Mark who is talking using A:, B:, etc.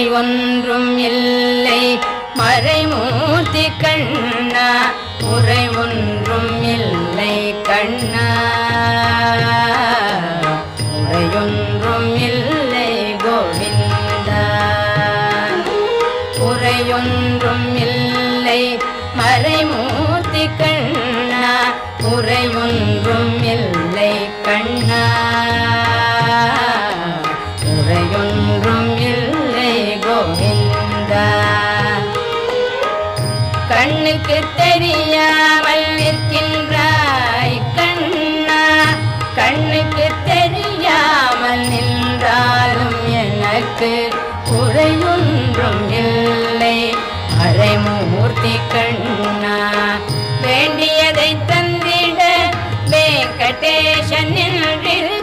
A: குறை ஒன்றும் இல்லை மறைமூர்த்தி கண்ணா குறை ஒன்றும் இல்லை கண்ணா. குறையொன்றும் இல்லை கோவிந்தா. குறையொன்றும் இல்லை மறைமூர்த்தி கண்ணா கண்ணுக்கு தெரியாமல் நிற்கின்றாய் கண்ணா. கண்ணுக்கு தெரியாமல் நின்றாலும் எனக்கு குறையொன்றும் இல்லை. அரைமூர்த்தி கண்ணா வேண்டியதை தந்திட வெங்கடேஷன் நின்றில்